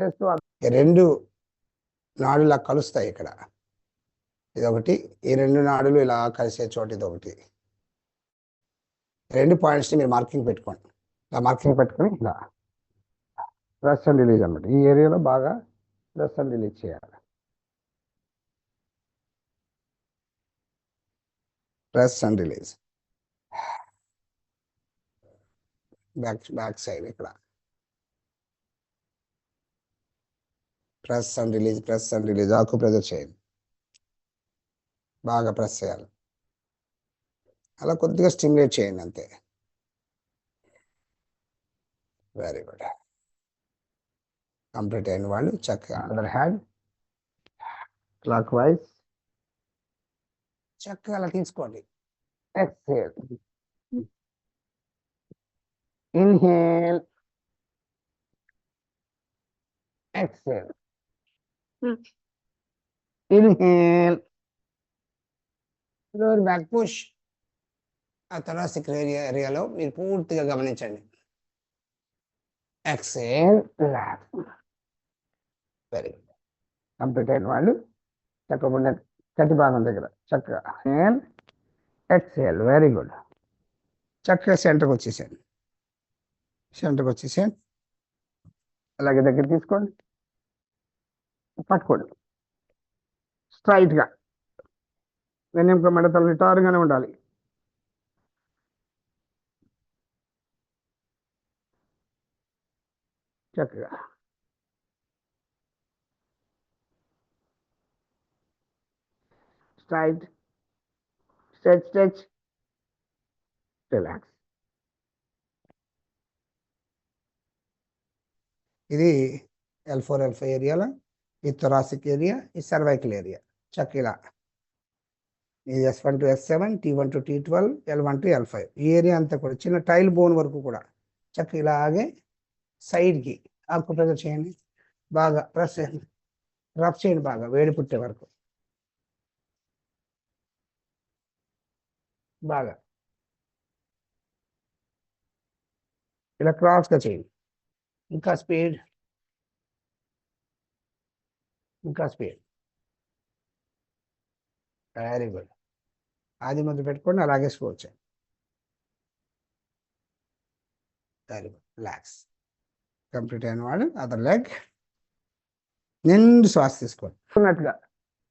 చేస్తూ రెండు నాడులా కలుస్తాయి ఇక్కడ. ఇదొకటి ఈ రెండు నాడులు ఇలా కలిసే చోటు ఇదొకటి. రెండు పాయింట్స్ని మీరు మార్కింగ్ పెట్టుకోండి. ఇలా మార్కింగ్ పెట్టుకొని ఇలా. ప్రెస్ అండ్ రిలీజ్ అనమాట ఈ ఏరియాలో బాగా ప్రెస్ అండ్ రిలీజ్ చేయాలి. Press and release back back side ఇక్కడ. Press and release press and release ఆకు ప్రెజర్ చేయండి. బాగా ప్రెస్ చేయాలి. అలా కొద్దిగా స్టిమ్యులేట్ చేయండి అంతే. వెరీ గుడ్ కంప్లీట్ అయిన వాళ్ళు చక్కగా అదర్ హ్యాండ్ క్లాక్ వైజ్ చక్కగా అలా తీసుకోండి. Exhale inhale exhale Inhale. Lower back push ఆ థొరాసిక్ ఏరియా ఏరియాలో మీరు పూర్తిగా గమనించండి. Exhale relax very good complete అయిన వాళ్ళు చక్కగా ఉన్న కటి భాగం దగ్గర చక్కగా హేల్ ఎక్సేల్ వెరీ గుడ్ చక్కగా సెంటర్కి వచ్చేసాను సెంటర్కి వచ్చేసాను అలాగే దగ్గర తీసుకోండి. పట్టుకోండి స్ట్రైట్గా. వెన్నెంక మెడతలు నిటారుగానే ఉండాలి. చక్కగా. స్ట్రైట్. Stretch stretch. రిలాక్స్. ఇది ఎల్ ఫోర్ ఎల్ ఫైవ్ ఏరియాలో? ఈ థొరాసిక్ ఏరియా ఈ సర్వైకల్ ఏరియా చక్క ఇలా. ఇది S one two S seven T one two T twelve L one two L five. ఈ ఏరియా అంతా కూడా చిన్న టైల్ బోన్ వరకు కూడా. చక్క ఇలాగే సైడ్కి ఆకు ప్రెజర్ చేయండి. బాగా ప్రెస్ చేయండి. రఫ్ చేయండి బాగా వేడి పుట్టే వరకు. బాగా. ఇలా క్రాస్గా చేయండి. ఇంకా స్పీడ్ ఇంకా స్పీడ్. వెరీ గుడ్ ఆది మధ్య పెట్టుకోండి అలాగే స్కోర్ చేయండి. వెరీ గుడ్ రిలాక్స్ కంప్లీట్ అయిన వాడు అదర్ లెగ్ నిండు శ్వాస తీసుకోండి. ఉన్నట్టుగా.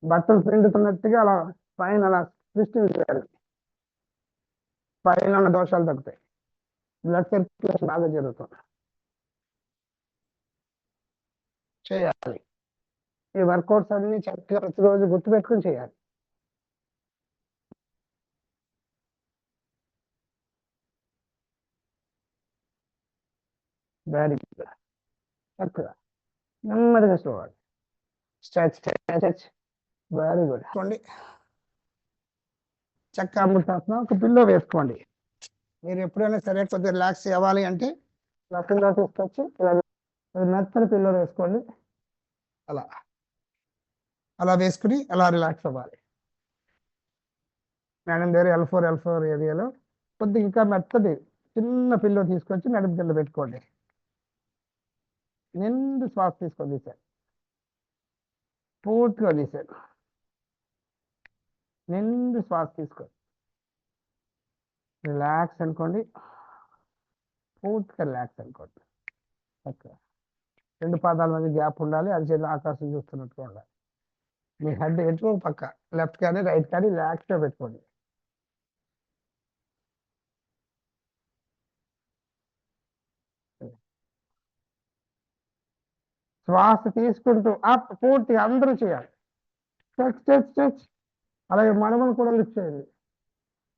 బట్టలు పిండుతున్నట్టుగా అలా పైన అలా సృష్టించాలి చేయాలి. పైన ఉన్న దోషాలు తగ్గుతాయి. బ్లడ్ సర్క్యులేషన్ బాగా జరుగుతుంది. చేయాలి. ఈ వర్కౌట్స్ అన్ని చక్కగా ప్రతిరోజు గుర్తుపెట్టుకుని చేయాలి. వెరీ గుడ్ చక్కగా. నెమ్మదిగా slow stretch stretch very good చూడండి చక్కగా అమృతాత్మ ఒక పిల్లో వేసుకోండి. మీరు ఎప్పుడైనా సరే కొద్దిగా రిలాక్స్ అవ్వాలి అంటే ఇలా పిల్లో తీసుకొచ్చి ఇలా మెత్తని పిల్లో వేసుకోండి. అలా. అలా వేసుకుని అలా రిలాక్స్ అవ్వాలి. మేడం దగ్గర ఎల్ ఫోర్ ఎల్ ఫోర్ ఏరియాలో కొద్దిగా ఇంకా మెత్తది చిన్న పిల్లో తీసుకొచ్చి నడుపు కింద పెట్టుకోండి. నిండు శ్వాస తీసుకొని తీశారు పూర్తిగా తీశారు నిండు శ్వాస తీసుకోండి. రిలాక్స్ అనుకోండి. పూర్తిగా రిలాక్స్ అనుకోండి. ఓకే రెండు పాదాల మధ్య గ్యాప్ ఉండాలి అది చేతి ఆకాశం చూస్తున్నట్టుగా ఉండాలి. మీ హెడ్ ఎటు పక్క. లెఫ్ట్ కానీ రైట్ కానీ రిలాక్స్గా పెట్టుకోండి. శ్వాస తీసుకుంటూ అప్ పూర్తిగా అందరూ చేయాలి. టచ్ టచ్ స్ట్రెచ్ అలాగే మనములు కూడా లిఫ్ట్ చేయండి.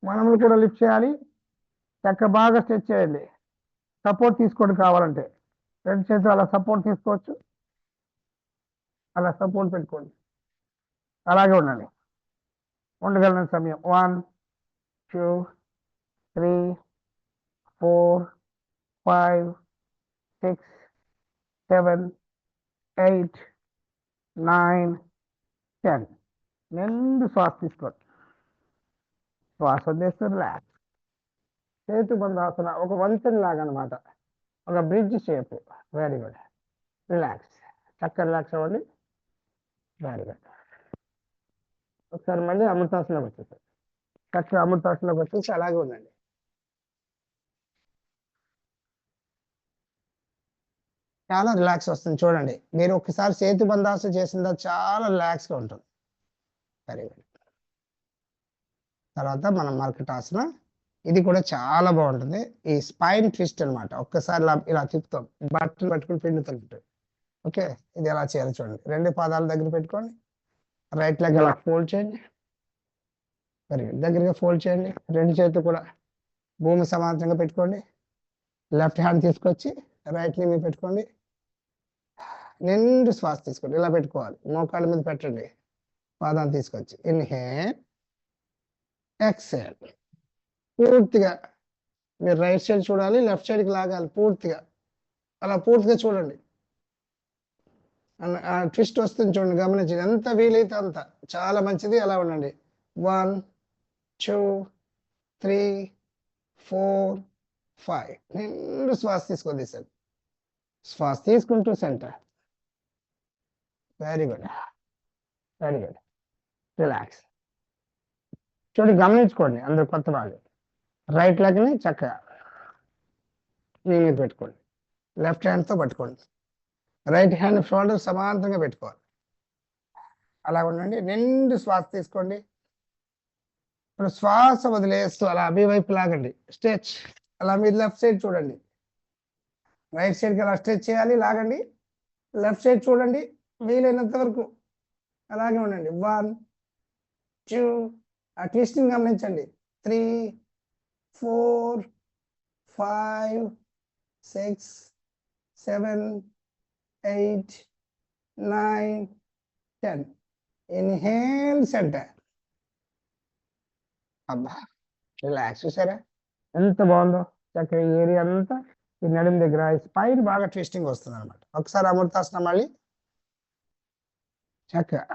మనములు కూడా లిఫ్ట్ చేయాలి. చక్క బాగా స్ట్రెచ్ చేయండి. సపోర్ట్ తీసుకోండి కావాలంటే. రెండు చేతులు అలా సపోర్ట్ తీసుకోవచ్చు. అలా సపోర్ట్ పెట్టుకోండి. అలాగే ఉండండి. ఉండగలిగిన సమయం. One two three four five six seven eight nine ten నిండు శ్వాస తీసుకోండి. శ్వాస వదిలేస్తే రిలాక్స్ చేతు బంధాసన ఒక వంతెన లాగా అనమాట ఒక bridge shape very good relax చక్కగా రిలాక్స్ అవ్వండి. వెరీ గుడ్ ఒకసారి మళ్ళీ అమృతాసనలోకి వచ్చేసారు. చక్కగా అమృతాసనలోకి వచ్చేసి అలాగే ఉందండి. చాలా రిలాక్స్ వస్తుంది చూడండి. మీరు ఒకసారి సేతు బంధాసన చేసిందా చాలా రిలాక్స్గా ఉంటుంది. వెరీ గుడ్ తర్వాత మనం మర్కట ఆసన ఇది కూడా చాలా బాగుంటుంది. ఈ స్పైన్ ట్విస్ట్ అన్నమాట. ఒక్కసారి ఇలా ఇలా తిప్పుతాం. బట్టలు పెట్టుకుని పిండుతుంటాం ఓకే? ఇది ఎలా చేయాలి చూడండి. రెండు పాదాల దగ్గర పెట్టుకోండి. రైట్ లెగ్ అలా ఫోల్డ్ చేయండి. వెరీ గుడ్ దగ్గరగా ఫోల్డ్ చేయండి. రెండు చేతులు కూడా భూమి సమాంతరంగా పెట్టుకోండి. లెఫ్ట్ హ్యాండ్ తీసుకొచ్చి రైట్ నీ మీద పెట్టుకోండి. నిండు శ్వాస తీసుకోండి. ఇలా పెట్టుకోవాలి. మోకాళ్ళ మీద పెట్టండి. పాదాన్ని తీసుకొచ్చి ఇన్హేల్ ఎక్సేల్ పూర్తిగా మీరు రైట్ సైడ్ చూడాలి లెఫ్ట్ సైడ్కి లాగాలి. పూర్తిగా. అలా పూర్తిగా చూడండి. ఆ ట్విస్ట్ వస్తుంది చూడండి గమనించండి. ఎంత వీలైతే అంత. చాలా మంచిది అలా ఉండండి. One two three four five. నిండు శ్వాస తీసుకొని సార్ శ్వాస తీసుకుంటూ center. Very good very good relax చూడండి గమనించుకోండి అందరు కొత్త వాళ్ళు. రైట్ లెగ్ని చక్కగా. నీ మీద పెట్టుకోండి. లెఫ్ట్ హ్యాండ్తో పట్టుకోండి. రైట్ హ్యాండ్ షోల్డర్ సమాంతరంగా పెట్టుకోవాలి. అలా ఉండండి. రెండు శ్వాస తీసుకోండి. ఇప్పుడు శ్వాస వదిలేస్తూ అలా అభి వైపు లాగండి. స్ట్రెచ్. అలా మీరు లెఫ్ట్ సైడ్ చూడండి. రైట్ సైడ్కి అలా స్ట్రెచ్ చేయాలి లాగండి. లెఫ్ట్ సైడ్ చూడండి. వీలైనంత వరకు అలాగే ఉండండి. వన్ టూ ఆ ట్విస్టింగ్ గమనించండి. Three four five six seven eight nine ten Inhale, center అబ్బా రిలాక్స్ చూసారా? ఎంత బాగుందో. చక్కగా ఈ ఏరియా అంతా ఈ నడుము దగ్గర స్పైన్ బాగా ట్విస్టింగ్ వస్తుంది అనమాట ఒకసారి అమృతాసనం మళ్ళీ. చక్కగా.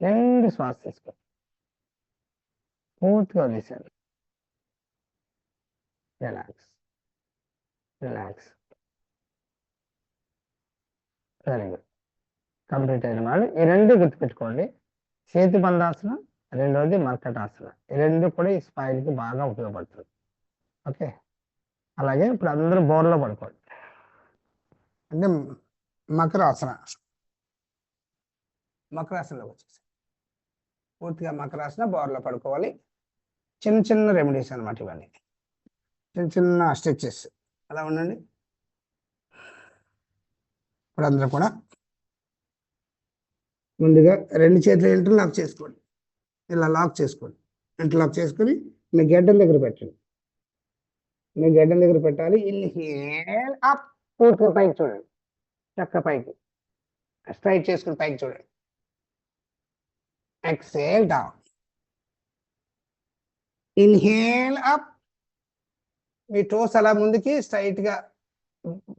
రెండు శ్వాస తీసుకో. పూర్తిగా వదిలేశారు relax relax very good complete అయిన వాళ్ళు. ఈ రెండు గుర్తుపెట్టుకోండి. చేతి బంధాసనం రెండవది మర్కటాసన ఈ రెండు కూడా ఈ స్పైన్కి బాగా ఉపయోగపడుతుంది. ఓకే? అలాగే ఇప్పుడు అందరూ బోర్లో పడుకోండి. అంటే మకరాసన మకరాసనలోకి వచ్చేసి. పూర్తిగా మకరాసన బోర్లో పడుకోవాలి. చిన్న చిన్న రెమెడీస్ అనమాట ఇవన్నీ. చిన్న చిన్న స్ట్రెచెస్. అలా ఉండండి. ఇప్పుడు అందరూ కూడా. ముందుగా రెండు చేతులు ఇంటర్ లాక్ చేసుకోండి. ఇలా లాక్ చేసుకోండి. ఇంటర్ లాక్ చేసుకొని మీ గడ్డం దగ్గర పెట్టండి. మీ గడ్డం దగ్గర పెట్టాలి. ఇన్హేల్ అప్ పూర్తిగా పైకి చూడండి. చక్క పైకి. స్ట్రైట్ చేసుకుని పైకి చూడండి. ఎక్సేల్ డౌన్ ఇన్హేల్ అప్ మీ టోస్ అలా ముందుకి స్ట్రైట్గా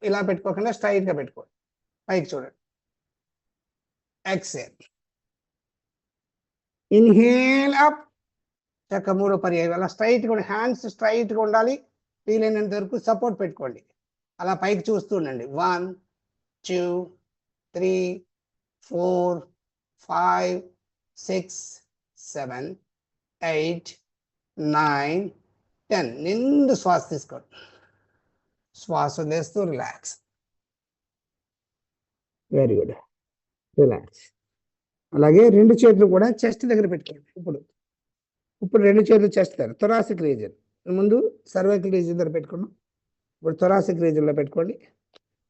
ఇలా పెట్టుకోకుండా స్ట్రైట్గా పెట్టుకోండి. పైకి చూడండి. ఎక్సేల్ ఇన్హేల్ అప్ చక్క మూడో పర్యాయం. అలా స్ట్రైట్గా హ్యాండ్స్ స్ట్రైట్గా ఉండాలి. వీలైనంత వరకు సపోర్ట్ పెట్టుకోండి. అలా పైకి చూస్తూ ఉండండి. One two three four five six seven eight nine ten నిండు శ్వాస తీసుకోండి. శ్వాస వదిలేస్తూ రిలాక్స్ వెరీ గుడ్. రిలాక్స్. అలాగే రెండు చేతులు కూడా చెస్ట్ దగ్గర పెట్టుకోండి ఇప్పుడు ఇప్పుడు రెండు చేతులు చెస్ట్ దగ్గర. Thoracic region. ముందు సర్వైకల్ రీజన్ దగ్గర పెట్టుకున్నాం. ఇప్పుడు థొరాసిక్ రీజన్లో పెట్టుకోండి.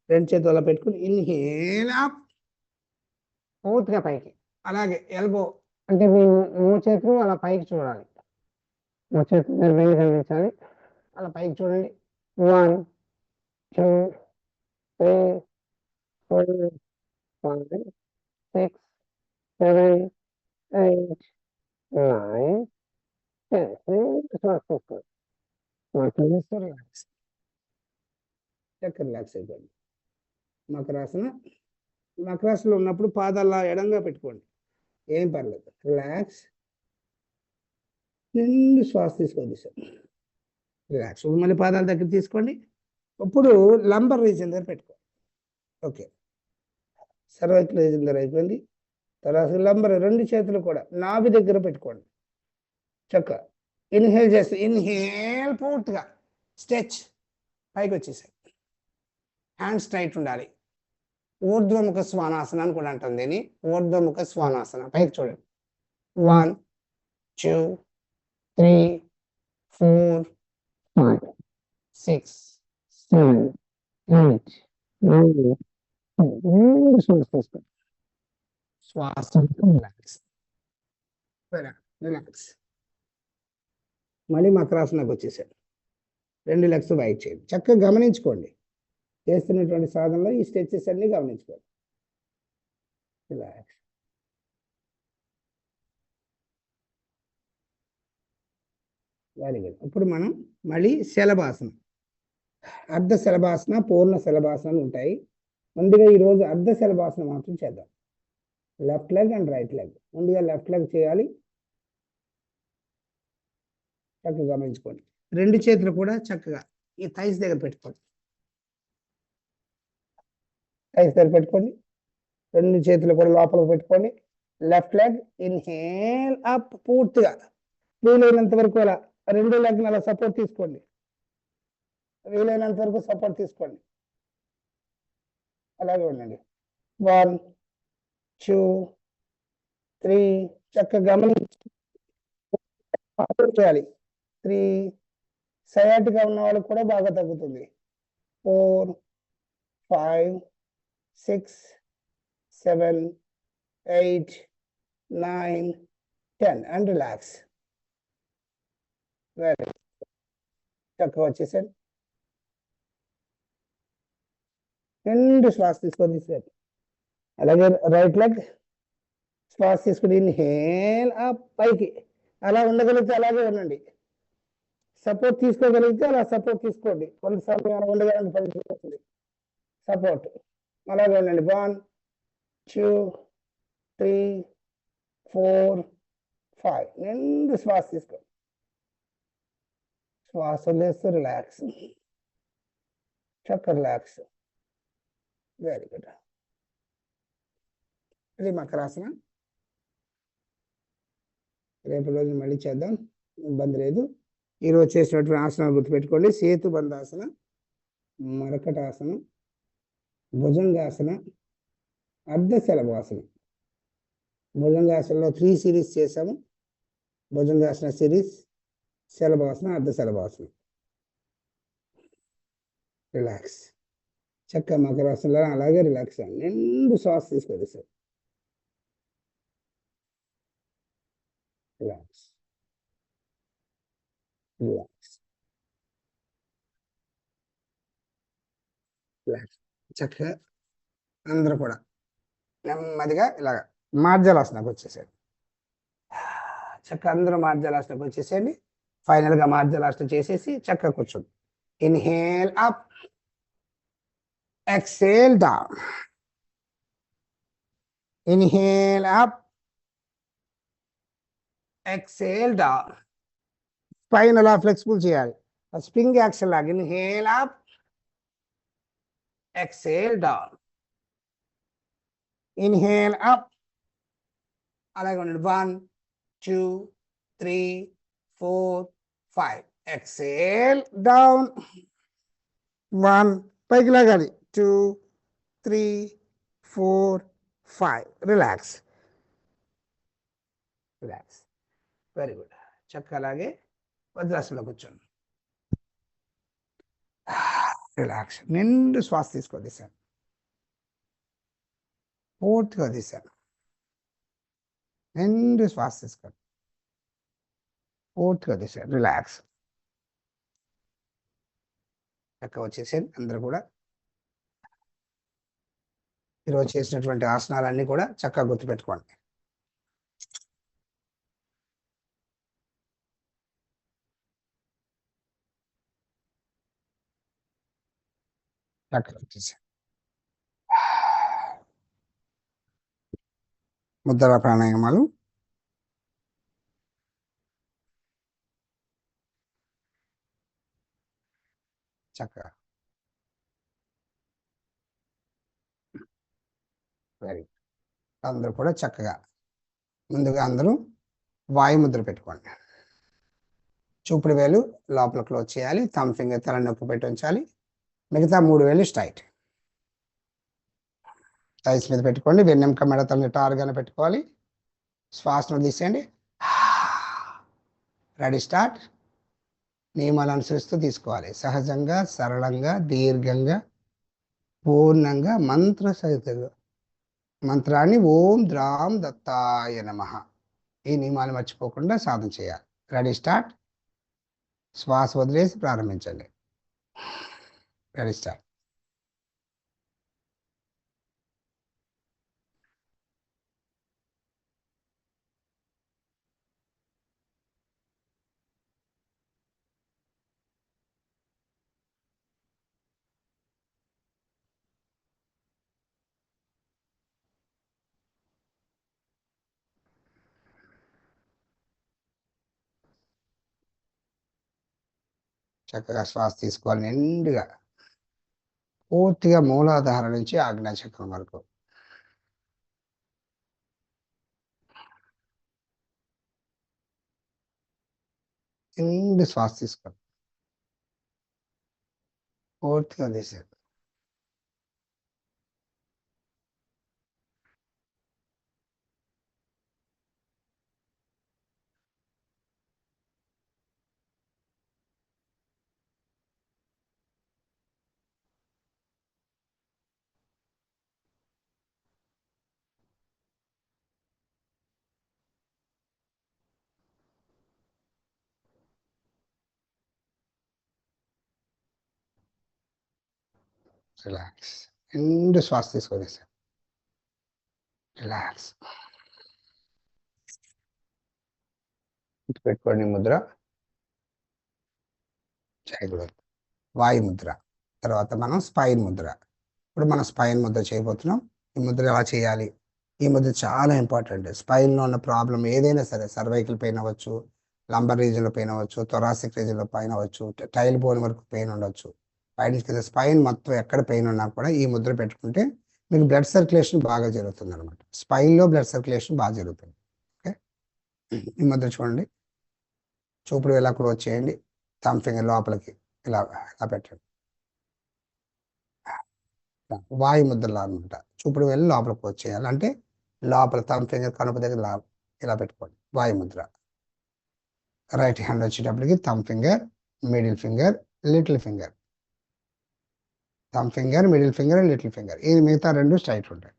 రెండు చేతులు అలా పెట్టుకుని ఇన్హేల్ అప్ పూర్తిగా పైకి. అలాగే ఎల్బో. అంటే మీ మూడు చేతులు అలా పైకి చూడాలి. మూడు చేతులు వెళ్ళి కనిపించాలి అలా పైకి చూడండి. One two three four five, six, seven, eight, nine, ten. See, it's not so good. తీసుకోండి మాకు రిలాక్స్ చక్కగా రిలాక్స్ అయిపోయింది. మకరాసన మకరాసనలో ఉన్నప్పుడు పాదాల ఎడంగా పెట్టుకోండి. ఏం పర్లేదు. రిలాక్స్ నిండు శ్వాస తీసుకోండి సార్ రిలాక్స్ మళ్ళీ పాదాల దగ్గర తీసుకోండి. ఇప్పుడు లంబర్ రీజన్ దగ్గర పెట్టుకోండి ఓకే సర్వైకల్ దగ్గర అయిపోయింది. తర్వాత లంబర్ రెండు చేతులు కూడా నాభి దగ్గర పెట్టుకోండి. చక్క. ఇన్హేల్ చేస్తే ఇన్హేల్ పూర్తిగా స్ట్రెచ్ పైకి వచ్చేసాయి. హ్యాండ్ స్ట్రైట్ ఉండాలి. ఊర్ధ్వముఖ స్వానాసన అని కూడా అంటాం దీన్ని. ఊర్ధ్వముఖ స్వానాసన. పైకి చూడండి. One two three four five six seven eight nine శ్వాస తీసుకోండి శ్వాస రిలాక్స్ రిలాక్స్ మళ్ళీ మకరాసనకు వచ్చేసాడు. రెండు లెగ్స్ వైట్ చేయండి. చక్కగా గమనించుకోండి. చేస్తున్నటువంటి సాధనలో ఈ స్టెచెస్ అన్ని గమనించుకోండి. రిలాక్స్ వెరీ గుడ్ ఇప్పుడు మనం మళ్ళీ శలభాసనం. అర్ధ శలభాసన పూర్ణ శలభాసనాలు ఉంటాయి. ముందుగా ఈరోజు అర్ధ శలభాసనం మాత్రం చేద్దాం. Left leg and right leg ముందుగా లెఫ్ట్ లెగ్ చేయాలి. చక్కగా గమనించుకోండి. రెండు చేతులు కూడా చక్కగా ఈ థైస్ దగ్గర పెట్టుకోండి. థైస్ దగ్గర పెట్టుకోండి. రెండు చేతులు కూడా లోపలికి పెట్టుకోండి. లెఫ్ట్ లెగ్ ఇన్హేల్ అప్ పూర్తిగా. వీలైనంత వరకు అలా. రెండు లెగ్ అలా సపోర్ట్ తీసుకోండి. వీలైనంత వరకు సపోర్ట్ తీసుకోండి. అలాగే ఉండండి. వన్ టూ త్రీ చక్కగా గమనించి చేయాలి. త్రీ సయాటిగా ఉన్న వాళ్ళకి కూడా బాగా తగ్గుతుంది. Four five six seven eight nine ten and relax. Very చక్కగా వచ్చేసాడు రెండు శ్వాస తీసుకొని తీసుకోండి అలాగే రైట్ లెగ్ శ్వాస తీసుకుని ఇన్హేల్ ఆ పైకి. అలా ఉండగలిగితే అలాగే ఉండండి. సపోర్ట్ తీసుకోగలిగితే అలా సపోర్ట్ తీసుకోండి. కొన్నిసార్లు అలా ఉండగలని పరిస్థితి సపోర్ట్ అలాగే ఉండండి. One two three four five రెండు శ్వాస తీసుకోండి. శ్వాస వదిలేస్తూ రిలాక్స్ చక్క రిలాక్స్ వెరీ గుడ్ అది మకరాసన రేపు రోజు మళ్ళీ చేద్దాం. ఇబ్బంది లేదు. ఈరోజు చేసినటువంటి ఆసనాలు గుర్తుపెట్టుకోండి. సేతు బంధాసన మరకటాసనం భుజంగాసన అర్ధ శలభాసనం భుజంగాసనలో త్రీ సిరీస్ చేసాము భుజంగాసన సిరీస్ శలభాసన అర్ధ శలభాసనం రిలాక్స్ చక్క మకరాసనలో అలాగే రిలాక్స్ అయ్యాను. నిండు శ్వాస తీసుకోండి సార్. రిలాక్స్ రిలాక్స్ రిలాక్స్ చక్కగా అందరూ కూడా నెమ్మదిగా ఇలాగ మార్జలాసనకు వచ్చేసేయండి. చక్క అందరూ మార్జలాసనకు వచ్చేసేయండి. ఫైనల్గా మార్జలాసన చేసేసి చెక్క కూర్చోండి. Inhale up exhale down. Inhale up. Exhale down. Spine అలా ఫ్లెక్సిబుల్ చేయాలి స్ప్రింగ్ యాక్షన్ లాగా inhale up exhale down inhale up అలాగే ఉండండి one two three four five exhale down one పైకి లాగాలి two three four five relax relax very good చక్క అలాగే వజ్రాసనలో కూర్చోండి. రిలాక్స్ నిండు శ్వాస తీసుకో తీశాను పూర్తిగా తీశాను నిండు శ్వాస తీసుకోండి. పూర్తిగా తీశాను రిలాక్స్ చక్క వచ్చేసాను అందరూ కూడా ఈరోజు చేసినటువంటి ఆసనాలన్నీ కూడా చక్కగా గుర్తుపెట్టుకోండి. చక్కగా ముద్ర ప్రాణాయామాలు. చక్కగా. వెరీ అందరూ కూడా చక్కగా ముందుగా అందరూ వాయుముద్ర పెట్టుకోండి. చూపుడు వేలు లోపల క్లోజ్ చేయాలి. థమ్ ఫింగర్ తల నొక్కి పెట్టి ఉంచాలి. మిగతా మూడు వేలు స్ట్రైట్ టైస్ మీద పెట్టుకోండి. వెన్నెంక మెడతల్ని టార్గానే పెట్టుకోవాలి. శ్వాసను తీసేయండి. రెడీ స్టార్ట్ నియమాలు అనుసరిస్తూ తీసుకోవాలి. సహజంగా సరళంగా దీర్ఘంగా పూర్ణంగా మంత్ర సహితంగా మంత్రాన్ని ఓం ద్రాం దత్తాయ నమ. ఈ నియమాలు మర్చిపోకుండా సాధన చేయాలి. Ready start? శ్వాస వదిలేసి ప్రారంభించండి. Ready start. చక్కగా శ్వాస తీసుకోవాలి నిండుగా. పూర్తిగా మూలాధార నుంచి ఆజ్ఞాచక్రం వరకు. నిండు శ్వాస తీసుకోవాలి. పూర్తిగా తీసేది రిలాక్స్ నిండు శ్వాస తీసుకొని సార్ రిలాక్స్ పెట్టుకోండి ముద్ర చేయకూడదు వాయు ముద్ర తర్వాత మనం స్పైన్ ముద్ర ఇప్పుడు మనం స్పైన్ ముద్ర చేయబోతున్నాం. ఈ ముద్ర ఎలా చేయాలి? ఈ ముద్ర చాలా ఇంపార్టెంట్ స్పైన్లో ఉన్న ప్రాబ్లం ఏదైనా సరే సర్వైకల్ పెయిన్ అవ్వచ్చు లంబర్ రీజన్లో పెయిన్ అవ్వచ్చు థొరాసిక్ రీజన్లో పెయిన్ అవ్వచ్చు టైల్ బోన్ వరకు పెయిన్ ఉండొచ్చు. పైన కింద స్పైన్ మొత్తం ఎక్కడ పెయిన్ ఉన్నా కూడా ఈ ముద్ర పెట్టుకుంటే మీకు బ్లడ్ సర్క్యులేషన్ బాగా జరుగుతుంది అనమాట స్పైన్లో బ్లడ్ సర్క్యులేషన్ బాగా జరుగుతుంది. ఓకే ఈ ముద్ర చూడండి. చూపుడు ఇలా క్లోజ్ చేయండి థమ్ ఫింగర్ లోపలికి ఇలా ఇలా పెట్టండి. వాయు ముద్రలా అనమాట చూపుడు వెళ్ళి లోపలికి వచ్చేయాలి. అంటే లోపల థమ్ ఫింగర్ కనుప దగ్గర ఇలా పెట్టుకోండి. వాయు ముద్ర. రైట్ హ్యాండ్ వచ్చేటప్పటికి thumb finger middle finger little finger thumb finger middle finger little finger. ఇది మిగతా రెండు స్ట్రైట్ ఉంటాయి.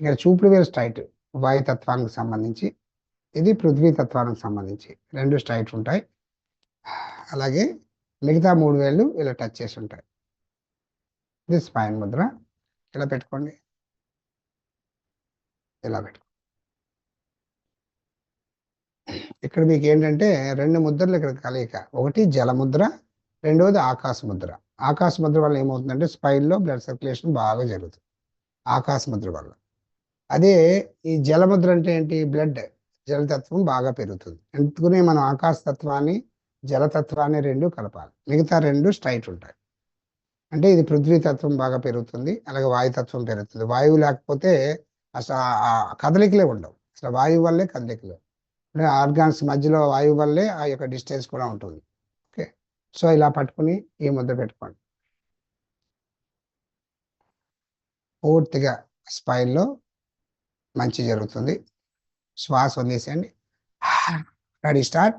ఇక్కడ చూపుడు వేలు స్ట్రైట్ వాయుతత్వానికి సంబంధించి ఇది పృథ్వీ తత్వానికి సంబంధించి రెండు స్ట్రైట్ ఉంటాయి. అలాగే మిగతా మూడు వేళ్ళు ఇలా టచ్ చేసి ఉంటాయి. ఇది స్పైన్ ముద్ర ఇలా పెట్టుకోండి. ఇలా పెట్టుకోండి ఇక్కడ మీకు ఏంటంటే రెండు ముద్రలు ఇక్కడ కలయిక. ఒకటి జల ముద్ర రెండవది ఆకాశ ముద్ర ఆకాశ ముద్ర వల్ల ఏమవుతుందంటే స్పైన్లో బ్లడ్ సర్క్యులేషన్ బాగా జరుగుతుంది. ఆకాశ ముద్ర వల్ల అదే ఈ జలముద్ర అంటే ఏంటి? బ్లడ్ జలతత్వం బాగా పెరుగుతుంది. ఎందుకునే మనం ఆకాశ తత్వాన్ని జలతత్వాన్ని రెండు కలపాలి. మిగతా రెండు స్ట్రైట్ ఉంటాయి. అంటే ఇది పృథ్వీతత్వం బాగా పెరుగుతుంది అలాగే వాయుతత్వం పెరుగుతుంది. వాయువు లేకపోతే అసలు కదలికలే ఉండవు. అసలు వాయువు వల్లే కదలికలు. అంటే ఆర్గాన్స్ మధ్యలో వాయువు వల్లే ఆ యొక్క డిస్టెన్స్ కూడా ఉంటుంది. సో ఇలా పట్టుకుని ఈ ముద్ర పెట్టుకోండి. పూర్తిగా స్పైన్లో మంచి జరుగుతుంది. శ్వాస వదిలేసేయండి. Ready start.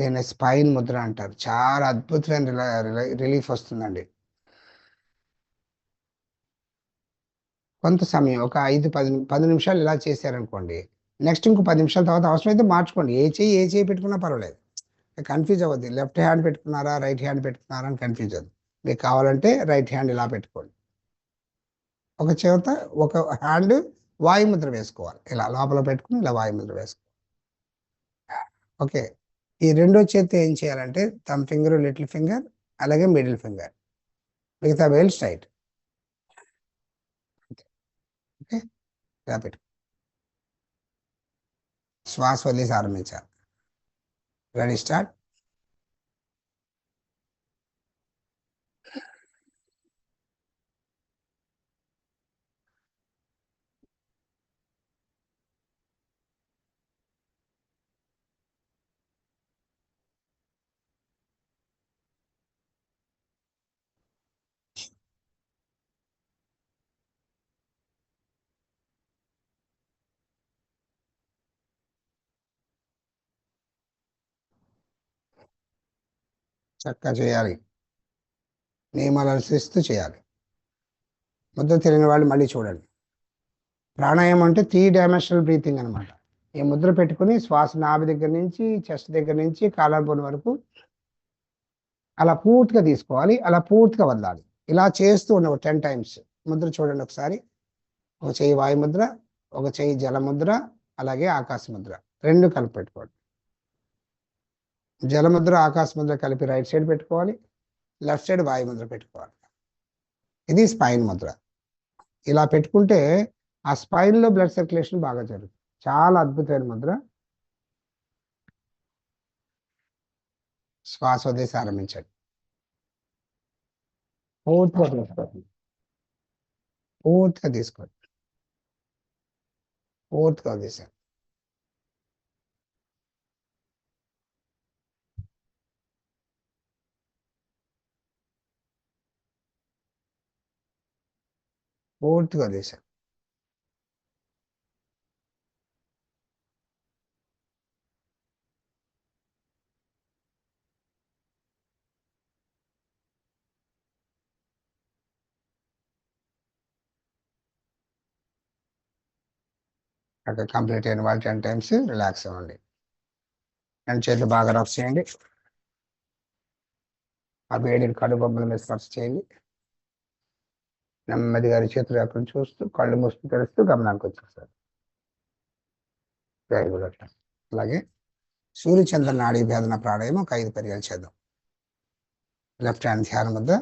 దీన్ని స్పైన్ ముద్ర అంటారు. చాలా అద్భుతమైన రిలీఫ్ వస్తుందండి. కొంత సమయం ఒక ఐదు పది పది నిమిషాలు ఇలా చేశారనుకోండి నెక్స్ట్ ఇంకో పది నిమిషాల తర్వాత అవసరమైతే మార్చుకోండి. ఏ చేయి ఏ చేయి పెట్టుకున్నా పర్వాలేదు. కన్ఫ్యూజ్ అవ్వద్దు. లెఫ్ట్ హ్యాండ్ పెట్టుకున్నారా రైట్ హ్యాండ్ పెట్టుకున్నారా అని కన్ఫ్యూజ్ అవ్వద్దు. మీకు కావాలంటే రైట్ హ్యాండ్ ఇలా పెట్టుకోండి. ఒక చేత ఒక హ్యాండ్ వాయుముద్ర వేసుకోవాలి. ఇలా లోపల పెట్టుకుని ఇలా వాయుముద్ర వేసుకోవాలి. ఓకే. ఈ రెండో చేతి ఏం చేయాలంటే తమ్ ఫింగర్ లిటిల్ ఫింగర్ అలాగే మిడిల్ ఫింగర్. మిగతా వేల్ స్ట్రైట్. ఓకే? ఇలా పెట్టు శ్వాస వదిలేసి ఆరంభించాలి రెడీ స్టార్ట్ చక్కగా చేయాలి. నియమాలు అనుసరిస్తూ చేయాలి. ముద్ర తెలియని వాళ్ళు మళ్ళీ చూడండి. ప్రాణాయామం అంటే త్రీ డైమెన్షనల్ బ్రీతింగ్ అనమాట ఈ ముద్ర పెట్టుకుని శ్వాస నాభి దగ్గర నుంచి చెస్ట్ దగ్గర నుంచి కాలర్బోన్ వరకు అలా పూర్తిగా తీసుకోవాలి. అలా పూర్తిగా వదలాలి. ఇలా చేస్తూ ఉండవు టెన్ టైమ్స్ ముద్ర చూడండి ఒకసారి. ఒక చెయ్యి వాయుముద్ర ఒక చెయ్యి జలముద్ర అలాగే ఆకాశ ముద్ర. రెండు కలిపి పెట్టుకోండి. జలముద్ర ఆకాశ ముద్ర కలిపి రైట్ సైడ్ పెట్టుకోవాలి లెఫ్ట్ సైడ్ వాయు ముద్ర పెట్టుకోవాలి. ఇది స్పైన్ ముద్ర. ఇలా పెట్టుకుంటే ఆ స్పైన్లో బ్లడ్ సర్క్యులేషన్ బాగా జరుగుతుంది. చాలా అద్భుతమైన ముద్ర. శ్వాస వదిలేసి ఆరంభించండి పూర్తిగా తీసుకోండి పూర్తిగా తీసుకోండి. పూర్తిగా వదిలేసారు పూర్తిగా వదిలేసారు అక్కడ కంప్లీట్ అయిన వాళ్ళు టెన్ టైమ్స్ రిలాక్స్ అవ్వండి రెండు చేతులు బాగా రఫ్ చేయండి ఆ వేడిని కడు బొమ్మల మీద స్పర్శ చేయండి నెమ్మదిగా చేతులు అక్కడ చూస్తూ కళ్ళు మూసుకు తెరుస్తూ గమనానికి వచ్చేస్తారు వెరీ గుడ్ అట్లా అలాగే సూర్యచంద్ర నాడీ భేదన ప్రాణాయం ఒక ఐదు పర్యాలు చేద్దాం. లెఫ్ట్ హ్యాండ్ ధ్యానం వద్ద?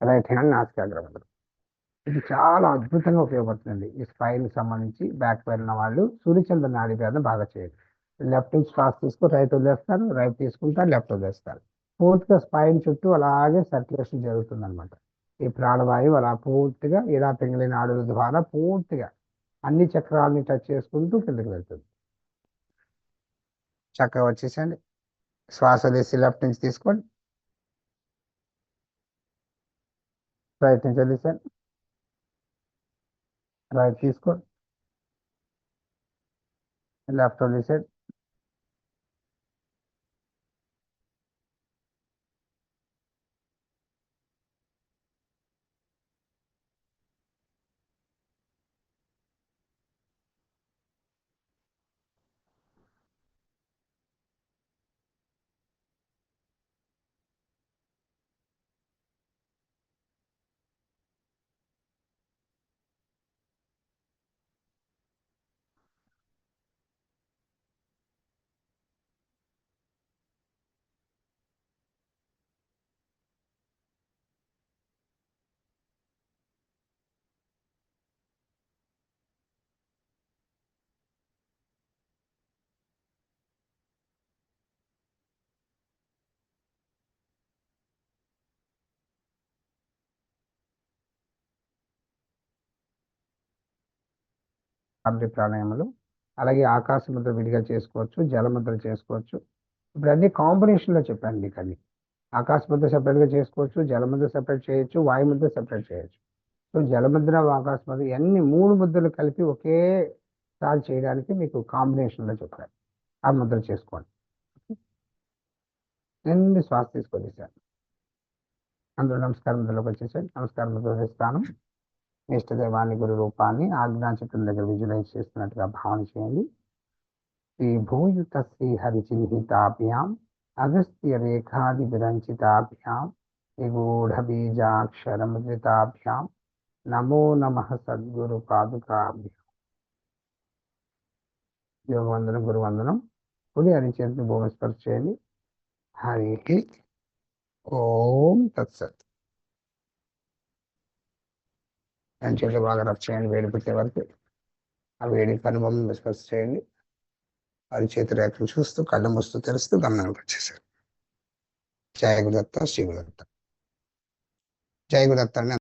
రైట్ హ్యాండ్ నాసికాగ్ర వద్ద? ఇది చాలా అద్భుతంగా ఉపయోగపడుతుంది. ఈ స్పైన్ సంబంధించి బ్యాక్ పైన ఉన్న వాళ్ళు సూర్యచంద్ర నాడీ భేదన బాగా చేయండి లెఫ్ట్ నుంచి శ్వాస తీసుకుని రైట్ వదిలేస్తారు. రైట్ తీసుకుంటారు లెఫ్ట్ వదిలేస్తారు. పూర్తిగా స్పైన్ చుట్టూ అలాగే సర్క్యులేషన్ జరుగుతుంది అనమాట ఈ ప్రాణవాయువు అలా పూర్తిగా ఇలా పెంగిలిన ఆడుల ద్వారా పూర్తిగా అన్ని చక్రాలని టచ్ చేసుకుంటూ కిందకి వెళ్తుంది. చక్కగా వచ్చేసండి శ్వాస తీసి లెఫ్ట్ నుంచి తీసుకోండి. రైట్ నుంచి వదిలేసండి రైట్ తీసుకోండి. లెఫ్ట్ వదిలేసండి అన్ని ప్రాణాయామాలు అలాగే ఆకాశ ముద్ర విడిగా చేసుకోవచ్చు జలముద్ర చేసుకోవచ్చు. ఇప్పుడు అన్ని కాంబినేషన్లో చెప్పాను మీకు అన్ని. ఆకాశ ముద్ర సెపరేట్గా చేసుకోవచ్చు జలముద్ర సపరేట్ చేయొచ్చు వాయుముద్ర సపరేట్ సెపరేట్ చేయొచ్చు. సో జలముద్ర ఆకాశ ముద్ర అన్ని మూడు ముద్రలు కలిపి ఒకేసారి చేయడానికి మీకు కాంబినేషన్లో చెప్పాను. ఆ ముద్ర చేసుకోండి. ఎన్ని శ్వాస తీసుకొని సార్ అందులో నమస్కారం ముద్రలోకి వచ్చేసాను నమస్కారం ముద్ర వేస్తాను ఇష్టదేవాన్ని గురు రూపాన్ని ఆజ్ఞాచక్రం దగ్గర విజువలైజ్ చేస్తున్నట్టుగా భావన చేయండి. శ్రీ భూయుత శ్రీ హరిచిహ్నితాభ్యాం అగస్త్య రేఖాది విరంచితాభ్యాం నిగూఢ నమో నమ సద్గురు పాదుకాభ్యాం. యోగవందనం గురువందనం. పులి హరిచేతిని భూమి స్పర్శ చేయండి. హరి ఓం తత్సత్. దాని చేతులు బాగా రఫ్ చేయండి వేడి పెట్టే వరకు. ఆ వేడి కనుబొమ్మను స్పర్శ చేయండి. వారి చేతి రేఖలు చూస్తూ కళ్ళు మూస్తూ తెరుస్తూ గమనానికి వచ్చేసారు జయ గుదత్త శ్రీ గుదత్త జయ గురుదత్త